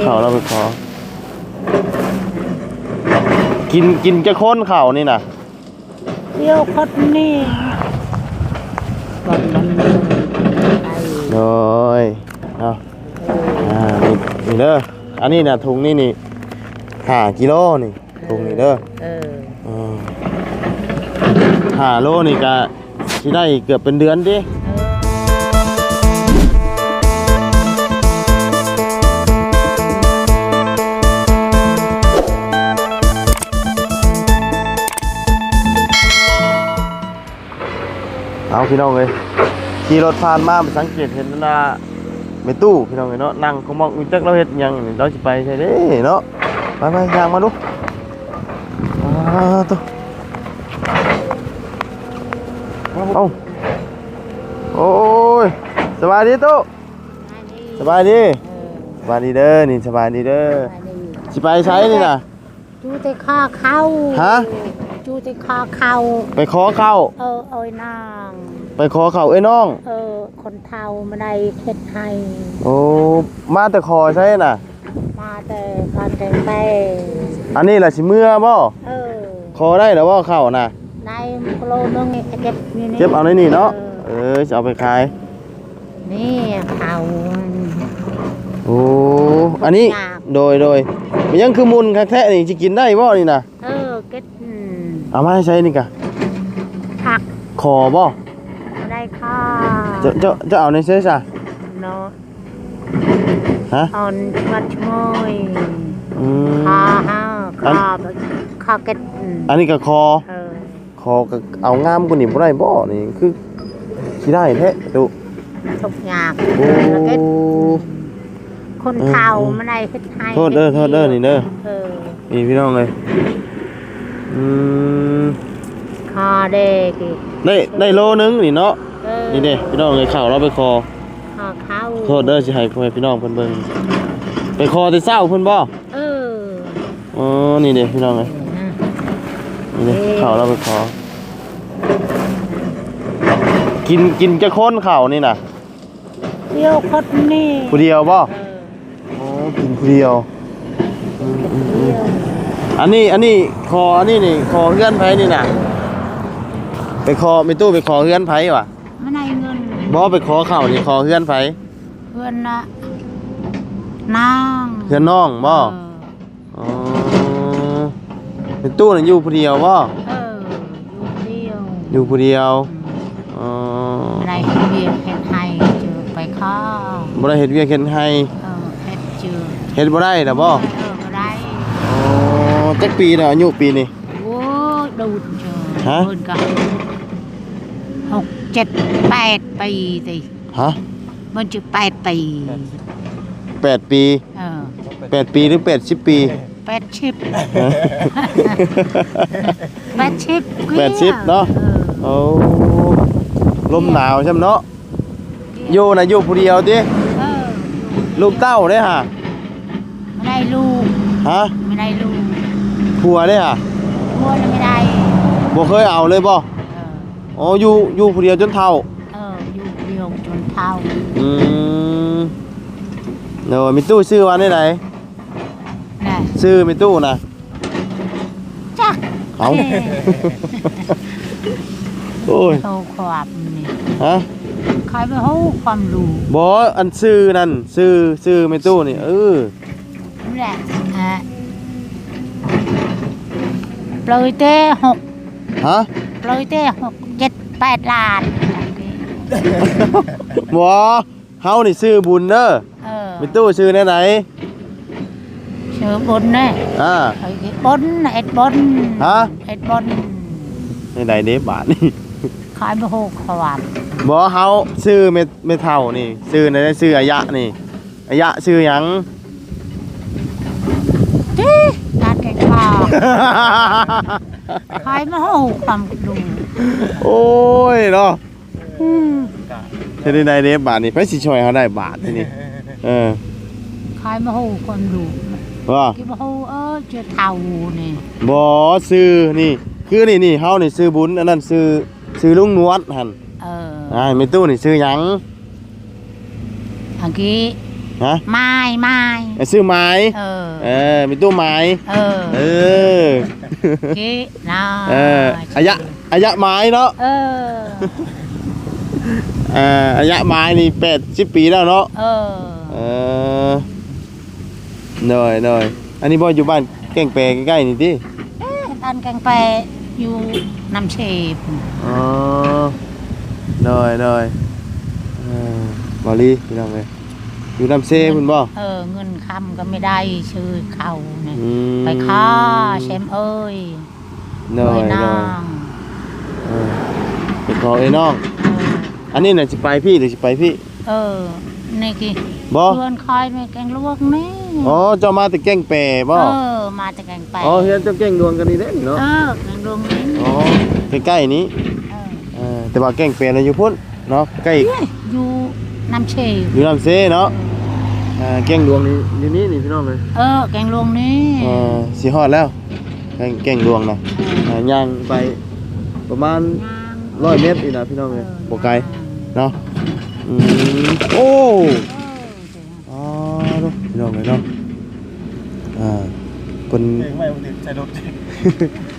เขาเราไปขอ กินกินจะค้นเข่านี่นะเที่ยวคนนี่ก่อนมันไปโดยเอาอ่านี่นี่เด้ออันนี้นะถุงนี่นี่ห้ากิโลนี่ถุงนี่เด้อเอออืมห้าโลนี่ก็ที่ได้เกือบเป็นเดือนดิ เอาพี่น้องเลยขี่รถผ่านมาไปสังเกตเห็นนะไม่ตู้พี่น้องเลยเนาะนั่งเขามองอุ้ยจักเราเห็ดหยังนี่เราจะไปใช่เด้เนาะไปไปยางมาดูอ่าตัวเอ้าโอ้ยสบายดีตู้สบายดีสบายดีเด้อนี่สบายดีเด้อสิไปใช้นี่นะจูแต่ข้าเข้าฮะ จูแต่ข้าเข้าไปขอเข้า เออเอ้ยนางไปขอเข้าเอ้ยน้อง เออ คนเฒ่ามาได้เฮ็ดให้โอ้มาแต่ขอใช่น่ะ มาแต่มาแต่ไปอันนี้ล่ะสิเมื่อบ่เออขอได้แล้วบ่เข้าน่ะ ในโลนึงนี่เก็บอยู่นี่เก็บเอาในนี่เนาะเออจะเอาไปขาย นี่เขาโอ้อันนี้ยากโดยโดยมันยังคือมุนคักแท้นี่สิกินได้บ่นี่น่ะ เออเก็บอืม เอามาให้ใช้นี่กะผักขอบ่มาได้ค่าจะจะจะเอาในเสื้อซะเนาะฮะออนวัดชมอยอืมค่าห้าค่าค่าเก็บอืมอันนี้ก็คอเออคอก็เอางามกว่านี้บ่ได้บ่นี่คือสิได้แท้ดูทุกอย่างโอ้แล้วก็คนเฒ่ามาได้เฮ็ดให้โทษเด้อโทษเด้อนี่เด้อเออนี่พี่น้องเลย อืมค่าเด็กอีกได้ได้โลนึงนี่เนาะเออนี่เด้พี่น้องเลยข่าวเราไปคอค่าเข้าโทษเด้อสิให้พ่อแม่พี่น้องเพิ่นเบิ่งไปคอแต่เช้าเพิ่นบ่เอออ๋อนี่เด้พี่น้องเลยนะนี่เด้ข่าวเราไปคอกินกินจะค้นข่าวนี่น่ะเที่ยวคนนี่ผู้เดียวบ่เอออ๋อกินผู้เดียวอืมอืม อืเที่มยวอันนี้อันนี้คออันนี้นี่คอเฮือนไผนี่น่ะไปคอไม่ตู้ไปคอเฮือนไผว่ะไม่ได้เงินบ่ไปขอข่าวนี่คอเฮือนไผเพื่อนนะนางเฮือนน้องบ่เอออ๋อเป็นตู้น่ะอยู่ผู้เดียวบ่เอออยู่เดียวอยู่ผู้เดียวอ๋อไม่ได้เบียดเฮ็ดให้เจอไปข้าบ่ได้เฮ็ดเวียกเฮ็ดให้เออเฮ็ดเจอเฮ็ดบ่ได้ดอกบ่เออบ่ได้อ๋อ จักปีน่ะอายุปีนี่โอ้ยดูดเจอฮะ เพิ่นก็หกเจ็ดแปดปีสิฮะมันจะแปดปีแปดปีเออแปดปีหรือ80ปี แปดชิปแปดชิปแปดสิบเนาะเออโอ้ลมหนาวใช่ไหมเนาะอยู่น่ะอยู่ผู้เดียวติเออลูกเต้าเด้ฮะไม่ได้ลูกฮะไม่ได้ลูก ผัวเด้ฮะพัวเลยไม่ได้บ่เคยเอาเลยบ่เอออ๋ออยู่อยู่ผู้เดียวจนเฒ่า เอออยู่เดียวจนเท่าอืมเดี๋ยวมีตู้ชื่อวันได้ไหนน่ะชื่อมีตู้นะจักเอาเอ้ยโอ้ยโตความนี่ฮะใครไม่รู้ความรู้บออันชื่อนั่นชื่อชื่อมีตู้นี่เออนี่แหละฮะ ปลอยเต้หกฮะปลอยเต้หกเจ็ดแปดล้านบอเฮานี่ชื่อบุญเด้อเออมีตู้ชื่อไหนไหนชื่อบนเนี่ยอ่าไอ้บนเอ็ดบนฮะเอ็ดบนในไหนเด้บาทนี่ขายไม่รู้ความบอเฮาชื่อเมเมเท่านี่ชื่อในนชื่ออายะนี่อายะชื่อหยัง ที่การแข่ง ขันขายไม่รู้ความรู้โอ้ยเนาะอืมเฮ็ดได้ไหนเด้บาทนี่ไปสิช่วยเฮาได้บาทนี่เออขายไม่รู้ความรู้ว่าที่ไม่รู้เออเจอเท่านี่บอซื้อนี่ คือนี่นี่เฮานี่ซื้อบุญอันนั้นซื้อซื้อลุงนวดหั่นเอออ่าไม่ตู้นี่ซื้อหยังอันกี้ ฮฮะไม้ไม้ไอ้ซื้อไม้เออเออมีตู้ไม้เออเออกี้นะเอออายะอายะไม้เนาะเออเอ่ออายะไม้นี่80ปีแล้วเนาะเออเออหน่อยหน่อยอันนี้บ่อยู่บ้านแก่งแปรใกล้ๆนี่ติตันแกงไปอยู่น้ำเชฟอ๋อหน่อยหน่อยเออบอลี่พี่น้องเอ้ย อยู่น้ำเซพุ่นบ่เออเงินคำก็ไม่ได้ชื่อเขาเนี่ยอืมไปค่าแชมเอ้ยหน่อยเอ้ยหนาน่อยงเออไปขอไอ้น้องเอออันนี้น่ะสิไปพี่หรือสิไปพี่ เออนี่กี่บ่เพื่อนคอยไม่แกงลวกนี่อ๋อเจ้ามาแต่แก่งแปรบ่เออมาจากแกงไปอ๋อเฮียนเจ้าแก่งดวงกันนี่เด้นี่เนาะเออแกงลวกนี่อ๋อใกล้ๆนี้เออเออแต่ว่าแก่งแปรน่ะอยู่พุ่นเนาะใกล้เอ้ยอยู่ น้ำเชฟอยู่น้ำเซเนาะเอ่าแก่งดวงนี่อยู่นี่นี่พี่น้องเลยเออ แกงลวกนี่เออสิฮอดแล้วแก่งแก่งดวงนะอ่าย่างไปประมาณร้อยเมตรนี่นะพี่น้องเลยบ่ไกลเนาะอืมโอ้อ๋อเนาะพี่น้องเลยเนาะอ่าเป็นเองไม่ติดใจรถ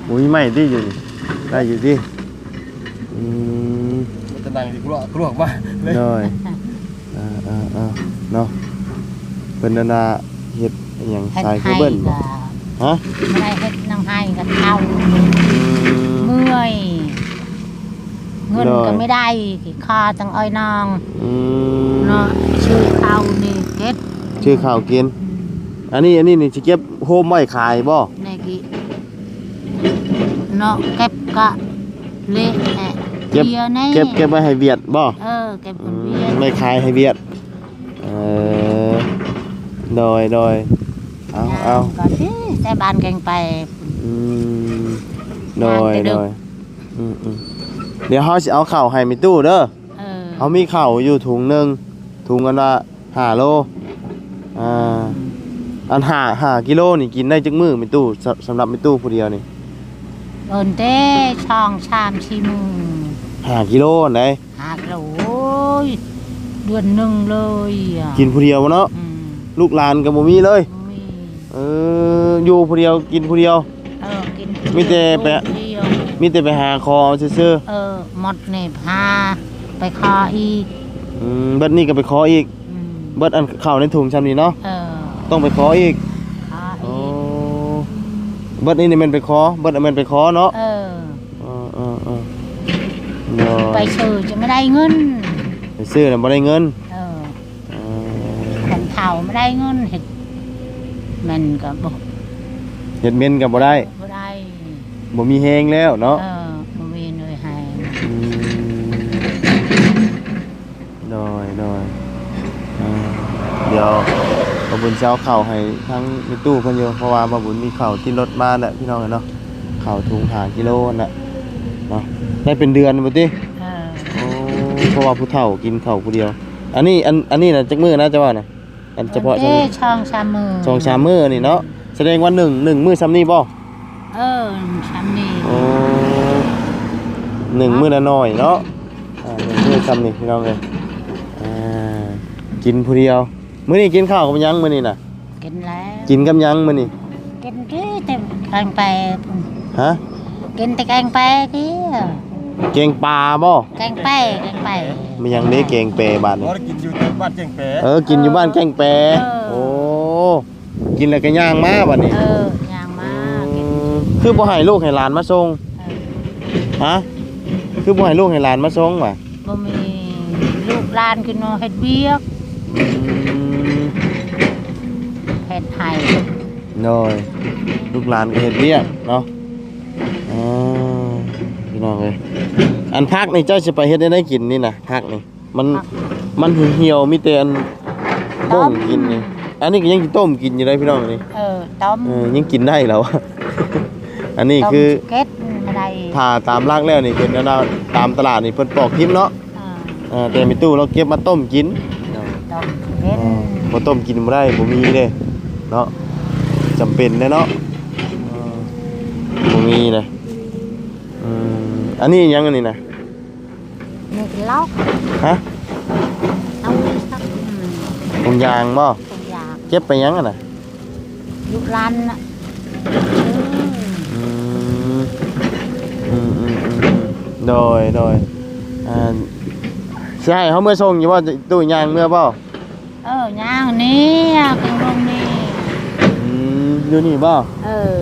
หมูยใหม่ที่อยู่นี่ได้อยู่ที่อืม มันจะนั่งที่กลัวกลัวมาเลยน้อย อ่าอ่าอ่าเนาะเป็นนานาเฮ็ดอหย่างเฮ็ดสายเคให้เบิลบ่ก็ฮะไม่ได้เฮ็ดนังให้ก็เท่าอืมเมื่อยเงินน้อยก็ไม่ได้กี่ค่าตั้งอ้อยนางอืมเนาะชื่อเขานี่เก็ดชื่อข้าวกิน อันนี้อันนี้นี่สิเก็บโฮมไว้ขายบ่ในกี่เนาะเก็บกะเละแอะเก็บเบียร์นี่เก็บเก็บไว้ให้เวียดบ่เออเก็บอืคนมเบียร์ไม่ขายให้เวียด เออโดยโดยเอาเอาก็ที่แต่บ้านแกงไปอืมโดยโดยอืมอืมเดี๋ยวเขาจะเอาเข่าวให้มีตู้เด้อเออเขามีเข่าวอยู่ถุงหนึ่งถุงกันละห้าโลอ่าอันห้าห้ากิโลนี่กินได้จักมือมีตู้สำสำหรับมีตู้ผู้เดียวนี่เอินเต้ช่องชามชีมือห้ากิโลอันไหนหากโอ้ย เดือนหนึ่งเลยอะกินผู้เดียวบ่เนาะอืมลูกหลานก็บ่มีเลย มีเอออยู่ผู้เดียวกินผู้เดียว เออกินมีแต่แปะเดียวมีแต่ไปหาคอเอาซื่อเออหมดเนี่ยพาไปคออีกๆอืมเบิดนี่ก็ไปขออีกอืมเบิดอันเข้าในถุงชำนี้เนาะเออต้องไปขออีกคอโอ้อีกเบิดนี่นี่มันไปขอเบิดอันมันไปขอเนาะเออ เออเออเออเนาะไปซื้อจะไม่ได้เงินไป ซื้อน่ะบ่ได้เงินเออเออคนเฒ่าไม่ได้เงินเห็ดมันก็บ่เฮ็ดเมนก็บ่ได้บ่ได้บ่มีแฮงแล้วเนาะเออบ่มีหน่วยให้อืมน้อยน้อยอ่าเดี๋ยวบ่บุญสิเอาข้าวให้ทั้งในตู้เพิ่นอยู่เพราะว่าบ่บุญมีข้าวที่รถมาแหละพี่น้องเนาะข้าวถุง5กิโลนั่นน่ะเนาะได้เป็นเดือนบ่ติเออโอ้ เพราะว่าผู้เฒ่ากินข้าวผู้เดียว อันนี้อันอันนี้น่ะจักมื้อนะเจ้าว่าน่ะอันเฉพาะเด้ช่องชามมือสองสามมื้อนี่เนาะแสดงว่าหนึ่งหนึ่งมื้อซ้ำนี่บ่เออชามนี่โอ้หนึ่งมื้อละน้อยเนาะอ่าหนึ่งมื้อซ้ำนี่พี่น้องเอ้ยอ่ากินผู้เดียวมื้อนี้กินข้าวกับหยังมื้อนี้น่ะ กินแล้ว กินกับหยังมื้อนี้กินกี่แต่แกงไปฮะกินแต่แกงไปกี่ แกงปลาบ่แกงไปแกงไปมีหยังเด้แกงแปรบาดเพนี้ราะกินอยู่ที่บ้านเจียงแปะเออ กินอยู่บ้านแกงแปรเออโอ้ กินแล้วก็ย่างมาบัดนี้เออย่างมากินคือบ่ให้ลูกให้หลานมาส่งเออฮะ คือบ่ให้ลูกให้หลานมาส่งว่ะบ่มีลูกหลานกินเนาะเฮ็ดเวียกอืมเฮ็ดให้น้อย ลูกหลานก็เฮ็ดเวียกเนาะอ่าพี่ น้องเอ้ยอันพักนี่เจ้าสิไปเฮ็ดได้ได้กินนี่นะพักนี่มันมันเหี่ยวๆมีแต่อันต้มกินนี่อันนี้ก็ยังกินต้มกินอยู่ได้พี่น้องนี่เออต้มเออยังกินได้แล้วอันนี้ต้มคือเก็ดไม่ได้ถ้าตามรากแล้วนี่เพิ่นแนะนำตามตลาดนี่เพิ่นปอกทิมเนาะอ่าเออแต่มีตู้เราเก็บมาต้มกินต้มเก็ดอืมบ่ต้มกินบ่ได้บ่มีเด้เนาะจำเป็นเด้เนาะอืมบ่มีเลยอืม อันนี้ยังอันนี้นะนี่ล็อกฮะเอาไว้สักอืมถุงยางบ่ทุกอย่างเก็บไปยังอะน่ะยุครันน่ะอืมอืมอืมอืมอืมโดยโดยอ่าสิให้เขาเมื่อส่งอยู่บ่ตู้ยางเมื่อบ่เออย่างนี้กังลงนี่อืมอยู่นี่บ่เออ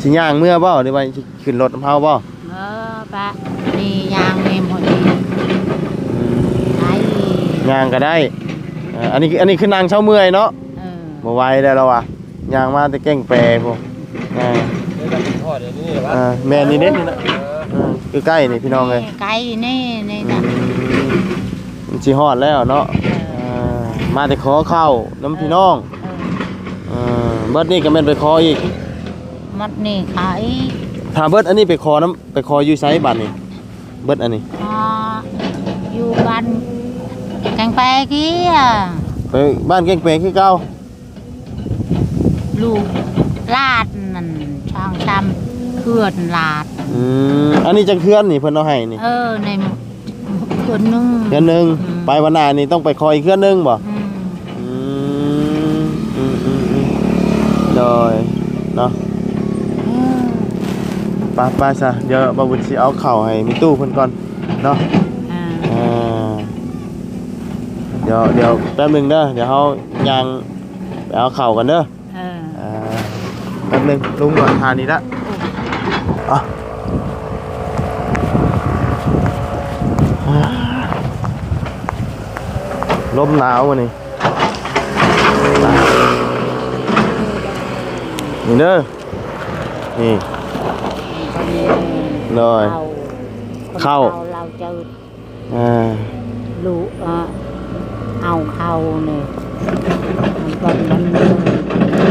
สิย่างเมื่อบ่หรือว่าสิขึ้นรถนำเฮาบ่เออ ปะนี่ยางเมมพอดีไอ้ย่างก็ได้อ่าอันนี้อันนี้คือนางเช้าเมื่อยเนาะเออบ่ไหวแล้วเราอะย่างมาแต่แก่งแปรพวกอ่าเดี๋ยวจะกินทอดเดี๋ยวนี้เหรอวะอ่าแม่นี่เด้นี่นะอ่าคือใกล้นี่พี่น้องเอ้ยไก่นี่นี่นะมันสิฮอดแล้วเนาะอ่ามาแต่ขอเข้าน้ำพี่น้องเอออ่าเบิดนี่ก็แม่นไปขออีกมัดนี่ขาย ถ้าเบิดอันนี้ไปขอน้ำไปขออยู่ไสบัดนี่เบิดอันนี้อ่าอยู่บ้านแกงแปรกี้อะไปบ้านแก่งแปรคือเก่าลูกลาดนั่นช่างจำเขื่อนลาด อืมอันนี้จังเคือนนี่เพิ่นเอาให้นี่เออในเขื่อนหนึงเคือนหนึงอืมไปวันหน้านี่ต้องไปขออีกเคือนหนึงบ่อืมอืมอืมอืมอืมโดยเนาะเออ ไปไปซะเดี๋ยวบาบุญสิเอาเข่าวให้มีตู้เพิ่นก่อนเนาะอ่าอ่าเดี๋ยวเดี๋ยวแป๊บหนึงเด้อเดี๋ยวเฮายังไปเอาเข่าวกันเด้อเอออ่าแป๊บหนึงลุงก่อนทานนี้ละอะลมหนาววันนี้นี่เด้อนี่พอดี เลย เข้าเข้าเราเจออ่าลูกอะเอาเข้าเนี่ยมันก็มัน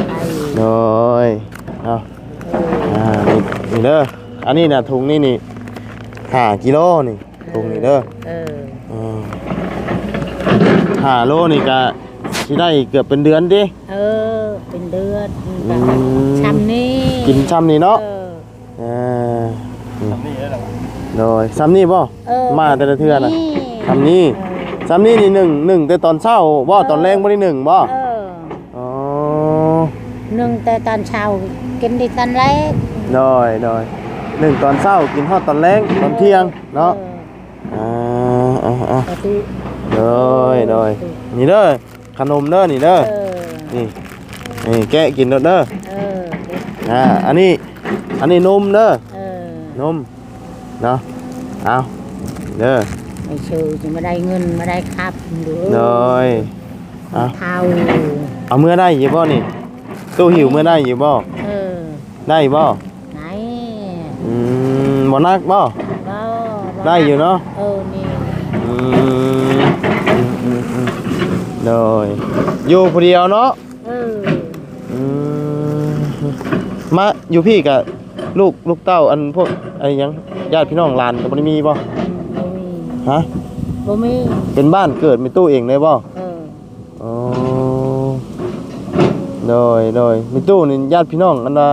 ไอ้โดยเอาเอออ่านี่นี่เด้ออันนี้นะถุงนี่นี่ห้ากิโลนี่ถุงนี่เด้อเอออืมห้าโลนี่ก็ที่ได้เกือบเป็นเดือนดิ เออ เป็นเดือนอืมชำนี้กินซ้ำนี่เนาะเออ อ่าทำนี่แล้วเหรอวะโดยซ้ำนี่บ่เออมาแต่ละเทื่อน่ะนี่ทำนี่เออซ้ำนี่นี่หนึ่งหนึ่งแต่ตอนเช้าบ่ตอนแรงบ่ได้หนึ่งบ่เอออ๋อหนึ่งแต่ตอนเช้ากินดีตอนแรกโดยโดยหนึ่งตอนเช้ากินทอดตอนแรงตอนเที่ยงเนาะอ่าอ่าอ่าเออปกติโดยโดยนี่เด้อขนมเด้อนี่เด้อเออนี่นี่แกะกินเด้อเด้อ เอออ่า อันนี้ อันนี้นมเด้อเออนมเนาะเอาเด้อไม่ชื่อจะไม่ได้เงินไม่ได้ครับหรือโดยเอาเท่าเอาเมื่อได้อยู่บ่นี่ตู้หิวเมื่อได้อยู่บ่เออได้บ่ไหนอืมบ่นักบ่ก็ได้อยู่เนาะเออนี่อืมอืมอืมอืมโดยอยู่ผู้เดียวเนาะเอออืมมาอยู่พี่กับ ลูกลูกเต้าอันพวกไอ้หยังญาติพี่น้องหลานก็บ่ได้มีบ่บ่มีฮะบ่มีเป็นบ้านเกิดมีตู้เองเลยบ่เอออ๋อโดยโดยมีตู้นี่ญาติพี่น้องอันว่า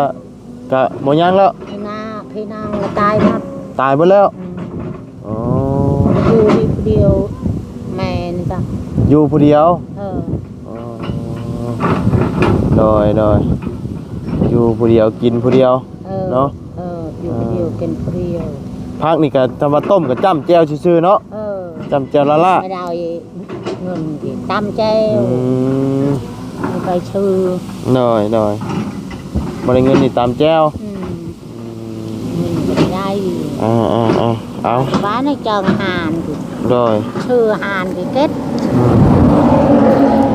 กะบ่ยังแล้วพี่นาพี่นางก็ตายหมดตายหมดแล้วอืมอ๋ออยู่ที่เดียวแม่นี่ก็อยู่ผู้เดียวเอออ๋อโดยโดยอยู่ผู้เดียวกินผู้เดียว เออเนาะเอออยู่ผู้เดียวกินผู้เดียวพักนี่ก็ทำว่าต้มกับจ้ำแจ่วซื่อๆเนาะเออจ้ำแจ่วละละไม่ได้เงินที่ตามใจอืมไม่ไปชื่อหน่อยหน่อยบริเงินนี่ตามแจ้วอืมเงินก็ไม่ได้อ่าอ่าอ่าเอาบ้านในเจังหานคือโดยชื่อหานคือเก็ตอืม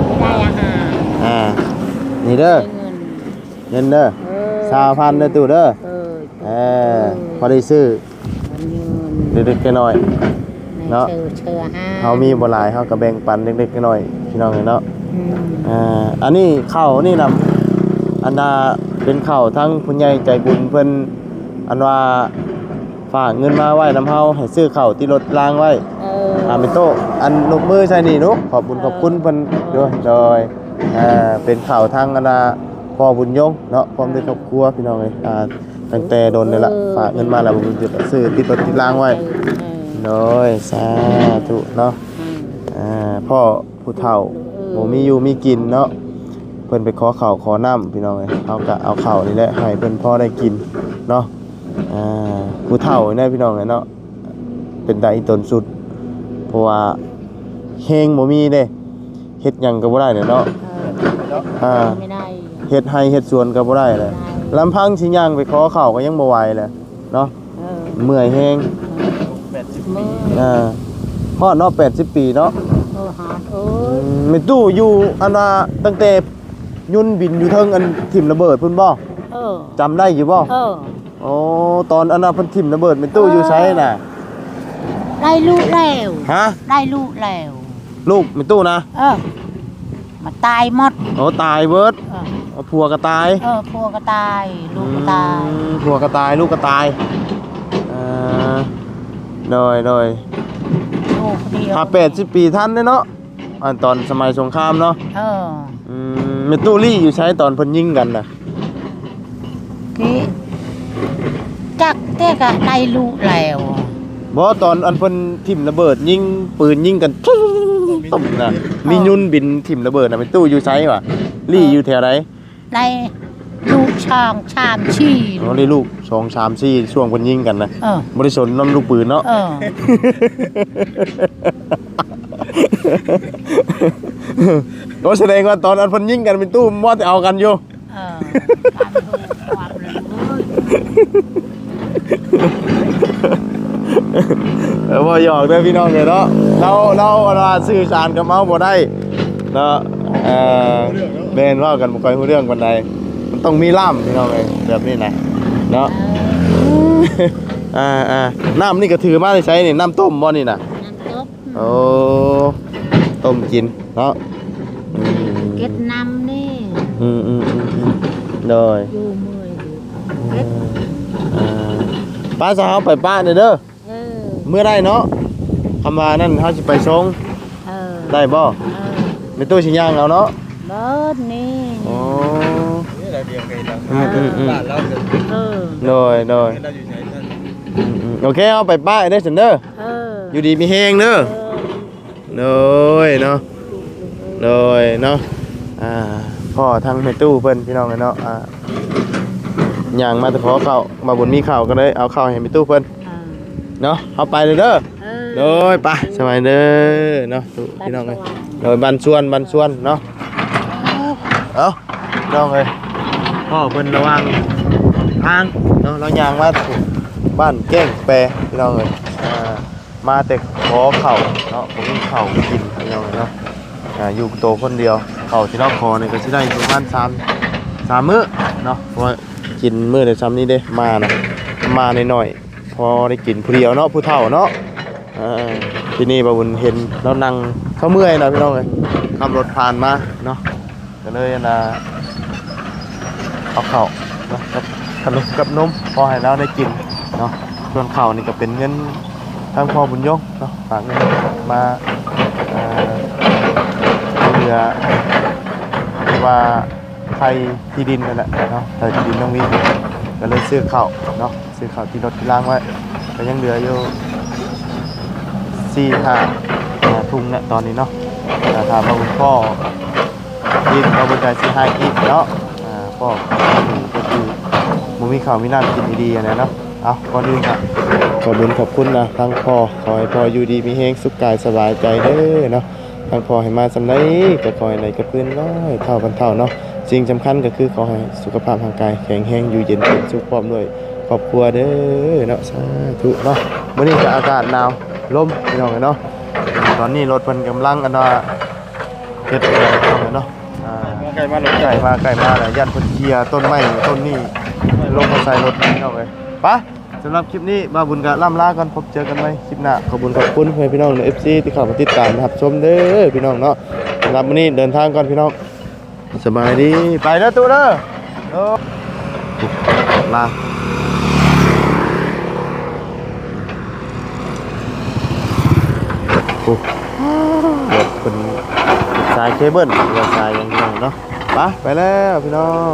ไม่ได้อาหารอ่านี่เด้อได้เงินเงินเด้อ เออสาวพันเด้อตู่เด้อเออเออพอได้ซื้อเงินเล็กๆน้อยเนาะเชื่อเชื่อหาๆเขามีบ่หลายเขาก็แบ่งปันเล็กๆน้อยๆพี่น้องเนาะอืมอ่าอันนี้ข้าวนี่นำอันน่ะเป็นข้าวทั้งผู้ใหญ่ใจบุญเพิ่นอันว่าฝากเงินมาไว้นำเฮาให้ซื้อข้าวที่รถล้างไว้เอออาเป็นโตะอันนกมือใช่นี่นุกขอบคุณขอบคุณเพิ่นด้วยโดยอ่าเป็นข่าวทางอนา พ่อบุญยงเนาะพร้อมด้วยครอบครัวพี่น้องเลยอ่าตั้งแต่โดนนี่ละฝากเงินมาแล้วผมจะซื้อติดรถติดรางไว้เออโดยสาธุเนาะอืมอ่าพ่อผู้เฒ่าเออบ่มีอยู่มีกินเนาะเพิ่นไปขอข้าวขอน้ำพี่น้องเอ้ยเฮาก็เอาข้าวนี่แหละให้เพิ่นพอได้กินเนาะอ่าผู้เฒ่าเนี่ยพี่น้องเอ้ยเนาะเป็นได้ตนสุดเพราะว่าเฮงบ่มีเด้เฮ็ดหยังก็บ่ได้เนี่ยเนาะเอออ่าไม่ได้ เฮ็ดให้เฮ็ดสวนก็บ่ได้เลยลำพังสิย่างไปขอข้าวก็ยังบ่ไหวเลยเนาะเออเมื่อยแฮงแปดสิบมืออ่าฮอดเนาะ80 ปีเนาะเออหาดเอ้อืยมแม่ตู้อยู่อันว่าตั้งแต่ยุ่นบินอยู่เทิงอันทิ่มระเบิดพุ่นบ่เออจำได้อยู่บ่เออโอ้ตอนอันน่ะเพิ่นทิ่มระเบิดแม่ตู้อยู่ไสน่ะได้ลูกแล้ว ฮะ ได้ลูกแล้ว ลูกแม่ตู้นะ เออ มาตายหมดโอ้ตายเบิดเออเอาผัวก็ตายเออพัวก็ตาย ลูกก็ตาย อืมผัวก็ตายลูกก็ตายอ่าโดยโดยลูกเดียวถ้า80ปีท่านเด้เนาะอันตอนสมัยสงครามเนาะเอออืมแม่ตู้ลี่อยู่ใช้ตอนเพิ่นยิงกันน่ะกี่จักเต้ก็ได้ลูกแล้วบ่ตอนอันเพิ่นทิ่มระเบิดยิงปืนยิงกัน ตุ้มน่ะมียุ่นบินทิ่มระเบิดน่ะแม่ตู้อยู่ใช้วะลี่อยู่แถวไหนได้ลูกช่องชามชีอ๋อลี่ลูก2 3 4ช่วงเพิ่นยิงกันน่ะเออบ่ได้สนนํลูกปืนเนาะเออก็แสดงว่าตอนอันเพิ่นยิงกันเป็นตู้มอดเอากันอยู่เออความรู้ความรู้เออ บ่หยอกเด้อพี่น้องเด้อเนาะเราเราอันว่าสื่อสารกับเมาบ่ได้เนาะเอ่อแม่นเว่ากันบ่ค่อยรู้เรื่องปานใดมันต้องมีล่ามพี่น้องเอ้ยแบบนี้นะเนาะอ่าอ่าน้ำนี่ก็ถือมาได้ใช้นี่น้ำต้มบ่นี่น่ะน้ำตกโอ้ต้มกินเนาะอืมเก็ดน้ำนี่อืมอืมอืมอืมโดยอยู่เมื่อยอยู่เก็ดอ่าป้าสาวไปป้าเด้อ เด้อเออเมื่อได้เนาะคำว่านั่นเฮาสิไปส่งเออได้บ่เออไม่ตู้สิย่างเอาเนาะเบิดนี่โอ้นี่เราเรียงกันแล้วอืมอืมอืมบ้านเราจะเออโดยโดยเราอยู่ไหนท่านอืมอืมโอเคเอาไปป้าได้อสันเด้อเอออยู่ดีมีแฮงเด้อ เออโดยเนาะโดยเนาะอ่าพ่อทางแม่ตู้เพิ่นพี่น้องกันเนาะอ่าย่างมาแตะขอข้าวมาบุญมีข้าวก็เลยเอาข้าวให้แม่ตู้เพิ่น เออเนาะเอาไปเลยเด้อเออโดยไปสบายเด้อเนาะตู้พี่น้องเอ้ยโดยบันชวนบันชวนเนาะเอาน้องเอ้ยพ่อเพิ่นระวังทางเนาะเราย่างมาถูกบ้านแก้งแปรพี่น้องเอ้ยอ่ามาแต่ขอข้าวเนาะผมมีข้าวกินพี่น้องเอ้ยเนาะอ่าอยู่โตวคนเดียวข้าวที่เราขอนี่ก็สิได้อยู่ประมาณ3 3มื้อเนาะเพราะว่ากินมื้อได้ซ้ำนี้เด้มานะมาหน่อยๆ พอได้กินผู้เดียวเนาะผู้เฒ่าเนาะที่นี่บาบุญเห็นเรานั่งเขาเมื่อยนะพี่น้องเลยขับรถผ่านมาเนาะก็เลยนะเอาเข่าเนาะกับขนมกับนมพอให้เราได้กินเนาะส่วนเข่านี่ก็เป็นเงินทางพ่อบุญยงเนาะฝากเงินมาเอ่อเหลือว่าไทยที่ดินนั่นแหละเนาะไทยที่ดินต้องมี ก็เลยซื้อข้าวเนาะซื้อข้าวที่รถที่ล้างไว้ก็ยังเหลืออยู่สี่ห้าทุ่งเนี่ยตอนนี้เนาะอ่าถามมาคุณพ่อยินมาบนใจสี่ห้าอีกเนาะอ่าพ่อก็คือมุมีข่าวมีน้ำกินดีๆอะนะเนาะเอาก่อนอื่นครับขอบคุญขอบคุณนะทั้งพ่อขอให้พ่ออยู่ดีมีแห้งสุขกายสบายใจเด้อเนาะทั้งพ่อให้มาสำไรก็ขอให้ไหนกระเพื่อนร้อยเท่าพันเท่าเนาะ สิ่งสำคัญก็คือขอให้สุขภาพทางกายแข็งแรงอยู่เย็นเป็นสุขพร้อมด้วยครอบครัวเด้อเนาะสาธุเนาะวันนี้ก็อากาศหนาวลมพี่น้องเนาะตอนนี้รถเพิ่นกำลังอันว่าเฮ็ดอะไรพี่น้องเนาะอ่าใกล้มาหลงใกล้มาใกล้มาแล้วยันเพิ่นเคลียร์ต้นไม้ต้นนี้ลงมาใส่รถพี่น้องเอ้ยไปสำหรับคลิปนี้บ่าวบุญก็ล่ำลากันพบเจอกันใหม่คลิปหน้าขอบคุญขอบคุณเพื่อนพี่น้องใน FC ที่เข้ามาติดตามรับชมเด้อพี่น้องเนาะสำหรับมื้อนี้เดินทางก่อนพี่น้อง สบายดี ไปเด้อตู้เด้อเด้อลาโอ้รถเป็นสายเคเบิลสายยังไงเนาะไปไปแล้วพี่น้อง